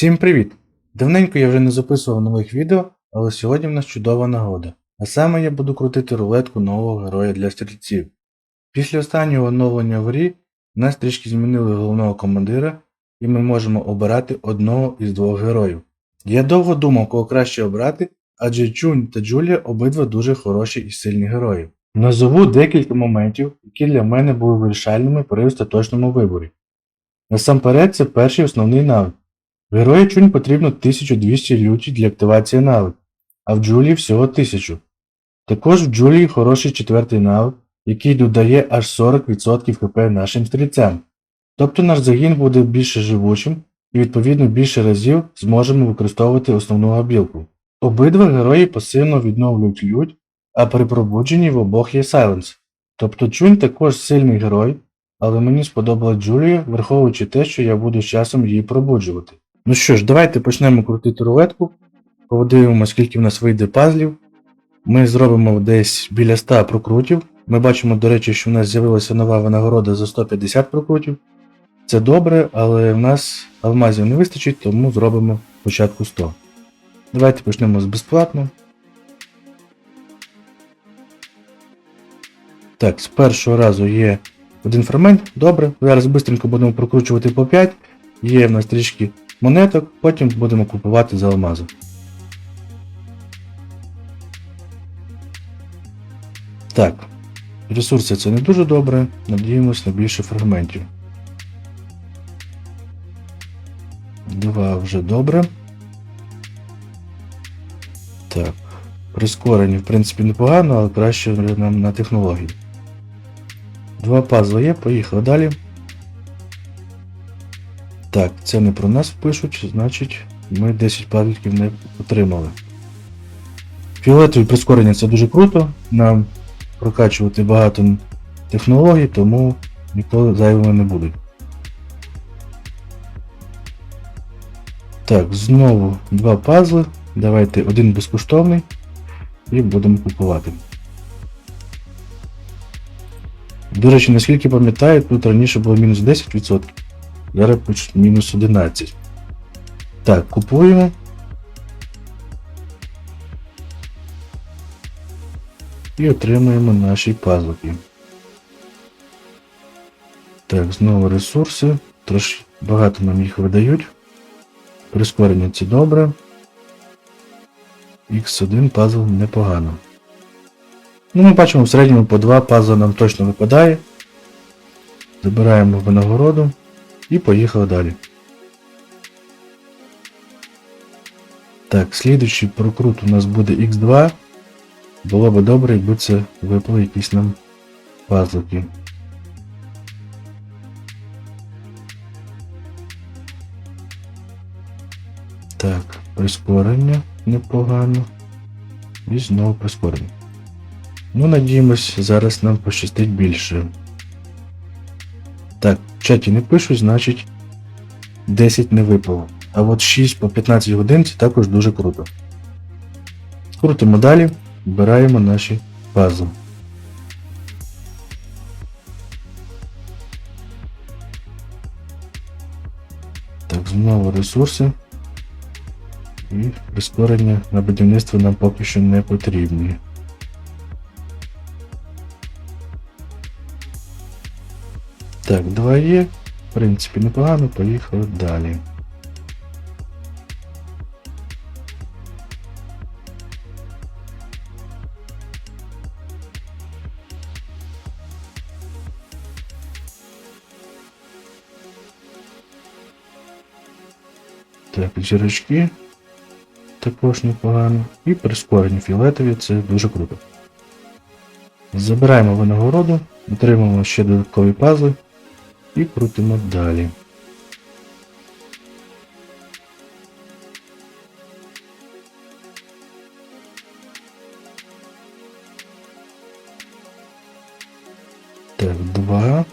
Всім привіт! Давненько я вже не записував нових відео, але сьогодні в нас чудова нагода. А саме я буду крутити рулетку нового героя для стрільців. Після останнього оновлення в грі нас трішки змінили головного командира, і ми можемо обирати одного із двох героїв. Я довго думав, кого краще обрати, адже Чунь та Джулія обидва дуже хороші і сильні герої. Назову декілька моментів, які для мене були вирішальними при остаточному виборі. Насамперед, це перший основний навик. В Чунь потрібно 1200 люті для активації навик, а в Джулії всього 1000. Також в Джулії хороший четвертий навик, який додає аж 40% хп нашим стрільцям. Тобто наш загін буде більше живучим і відповідно більше разів зможемо використовувати основну габілку. Обидва герої пасивно відновлюють лють, а при пробудженні в обох є сайленс. Тобто Чунь також сильний герой, але мені сподобалась Джулія, враховуючи те, що я буду з часом її пробуджувати. Ну що ж, давайте почнемо крутити рулетку, подивимося, скільки в нас вийде пазлів. Ми зробимо десь біля 100 прокрутів. Ми бачимо, до речі, що в нас з'явилася нова винагорода за 150 прокрутів. Це добре, але в нас алмазів не вистачить, тому зробимо спочатку 100. Давайте почнемо з безплатно. Так, з першого разу є один фрагмент. Добре. Зараз швидко будемо прокручувати по 5. Є в нас трішки монеток, потім будемо купувати за алмази. Так, ресурси це не дуже добре. Надіємось на більше фрагментів. Два вже добре. Так. Прискорені, в принципі, непогано, але краще нам на технології. Два пазли є, поїхали далі. Так, це не про нас пишуть, значить ми 10 пазликів не отримали. Фіолетові прискорення це дуже круто. Нам прокачувати багато технологій, тому ніколи зайвими не будуть. Так, знову два пазли. Давайте один безкоштовний і будемо купувати. До речі, наскільки пам'ятаю, тут раніше було мінус 10%, зараз пишуть мінус 11%. Так, купуємо. І отримуємо наші пазлики. Так, знову ресурси. Трошки багато нам їх видають. Прискорення це добре. X1 пазл непогано. Ну, ми бачимо в середньому по 2 пазла нам точно випадає. Забираємо винагороду і поїхали далі. Так, слідуючий прокрут у нас буде X2. Було би добре, якби це випали якісь нам пазлики. Так, прискорення непогано. І знову прискорення. Ну, надіємось, зараз нам пощастить більше. В чаті не пишуть, значить 10 не випало. А от 6 по 15 годин це також дуже круто. Крутимо далі, вбираємо наші пазли. Так, знову ресурси. І прискорення на будівництво нам поки що не потрібні. Так, два є. В принципі, непогано, поїхали далі. Так, зірочки також непогано. І прискорені фіолетові, це дуже круто. Забираємо винагороду, отримуємо ще додаткові пазли і крутимо далі. Так, два.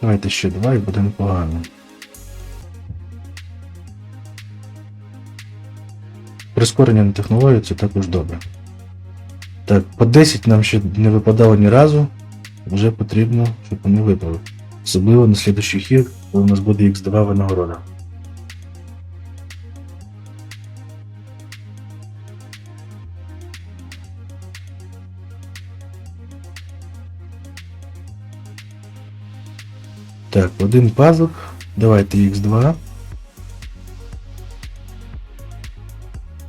Давайте ще два і буде непогано. Прискорення на технологію це також добре. Так, по 10 нам ще не випадало ні разу. Вже потрібно, щоб вони випали. Особливо на слідущий хід, коли у нас буде X2 винагорода. Так, один пазл. Давайте Х2.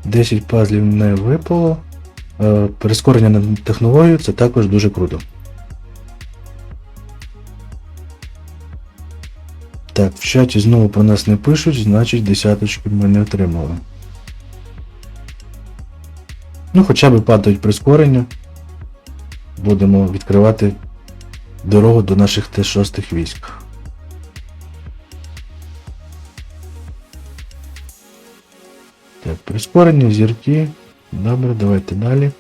10 пазлів не випало. Е, Прискорення на технологію це також дуже круто. Чаті знову про нас не пишуть, значить десяточки ми не отримали. Ну, хоча б падають прискорення. Будемо відкривати дорогу до наших Т-6 військ. Так, прискорення, зірки. Добре, давайте далі.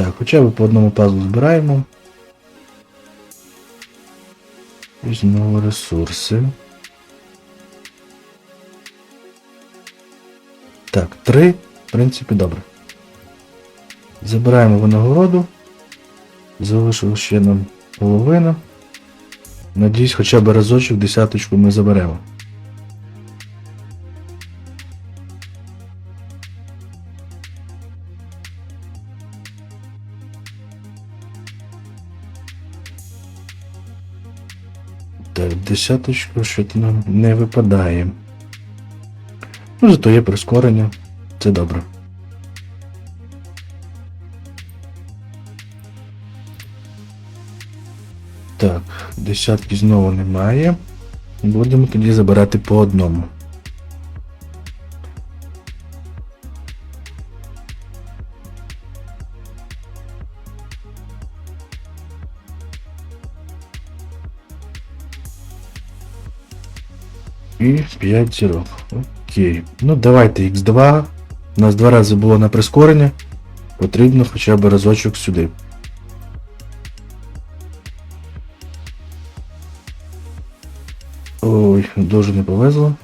Так, хоча б по одному пазлу збираємо. І знову ресурси. Так, три, в принципі, добре. Забираємо винагороду. Залишилось ще нам половина. Надіюсь, хоча б разочок десяточку ми заберемо. Десяточку що-то нам не випадає. Ну, зато є прискорення. Це добре. Так, десятки знову немає. Будемо тоді забирати по одному. І 5 зірок. Окей. Ну давайте Х2. У нас два рази було на прискорення. Потрібно хоча б разочок сюди. Ой, дуже не повезло.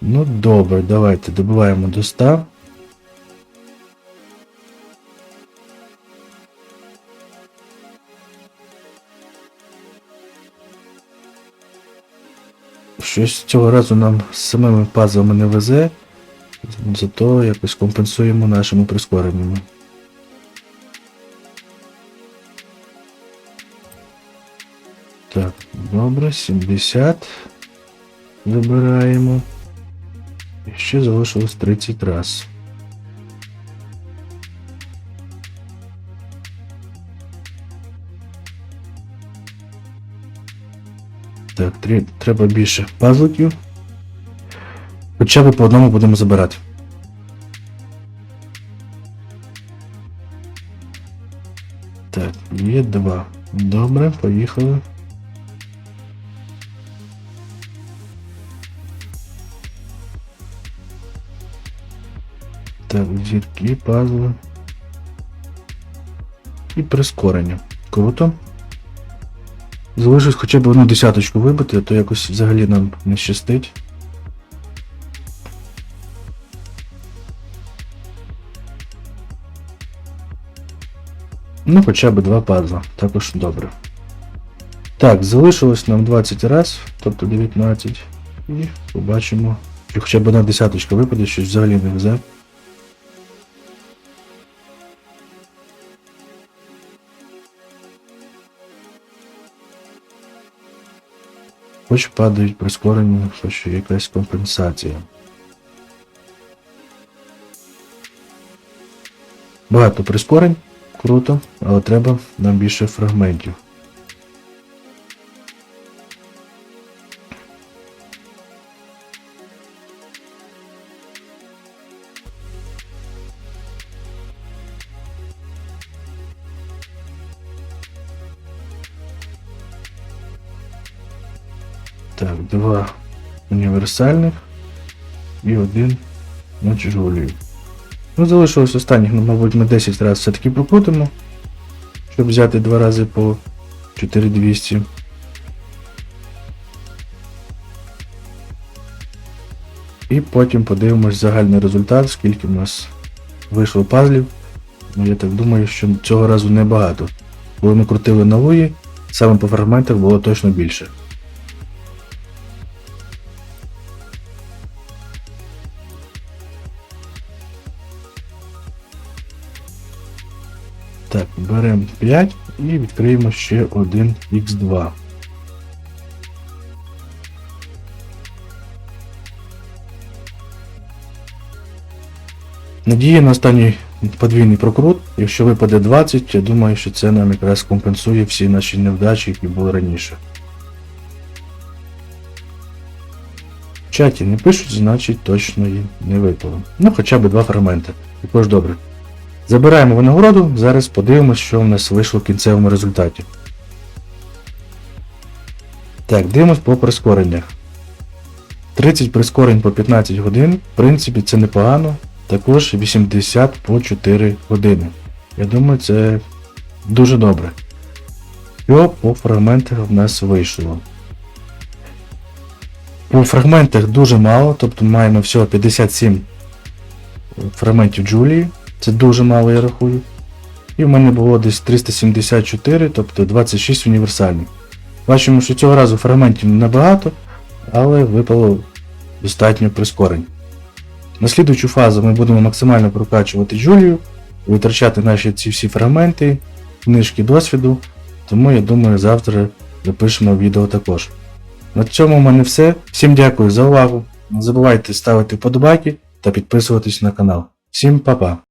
Ну добре, давайте добиваємо до 100. Щось цього разу нам з самими пазлами не везе, зато якось компенсуємо нашими прискореннями. Так, добре, 70. Забираємо. І ще залишилось 30 раз. Так, треба більше пазликів. Хоча б по одному будемо забирати. Так, є два. Добре, поїхали. Так, зірки, пазли. І прискорення. Круто. Залишилось хоча б одну десяточку вибити, а то якось взагалі нам не щастить. Ну, хоча б два пазла, також добре. Так, залишилось нам 20 раз, тобто 19. І побачимо. Чи хоча б одна десяточка випаде, щось взагалі не везе. Хоч падають прискорення, хоч якась компенсація. Багато прискорень, круто, але треба нам більше фрагментів. Так, два універсальних і один на Жигулів. Ну, залишилось останніх, ну, мабуть, ми 10 разів все-таки прокрутимо, щоб взяти два рази по 4200. І потім подивимось загальний результат, скільки в нас вийшло пазлів. Ну, я так думаю, що цього разу небагато. Коли ми крутили на луї, саме по фрагментах було точно більше. Так, беремо 5 і відкриємо ще один X2. Надія на останній подвійний прокрут. Якщо випаде 20, я думаю, що це нам якраз компенсує всі наші невдачі, які були раніше. В чаті не пишуть, значить точно їм не випало. Ну, хоча б два фрагменти. Також добре. Забираємо винагороду, зараз подивимося, що в нас вийшло в кінцевому результаті. Так, дивимось по прискореннях. 30 прискорень по 15 годин, в принципі, це непогано. Також 80 по 4 години. Я думаю, це дуже добре. Що по фрагментах в нас вийшло? По фрагментах дуже мало, тобто маємо всього 57 фрагментів Джулії. Це дуже мало, я рахую. І в мене було десь 374, тобто 26 універсальних. Бачимо, що цього разу фрагментів небагато, але випало достатньо прискорень. На слідуючу фазу ми будемо максимально прокачувати Джулію, витрачати наші ці всі фрагменти, книжки досвіду, тому я думаю завтра запишемо відео також. На цьому в мене все. Всім дякую за увагу. Не забувайте ставити вподобайки та підписуватись на канал. Всім па-па!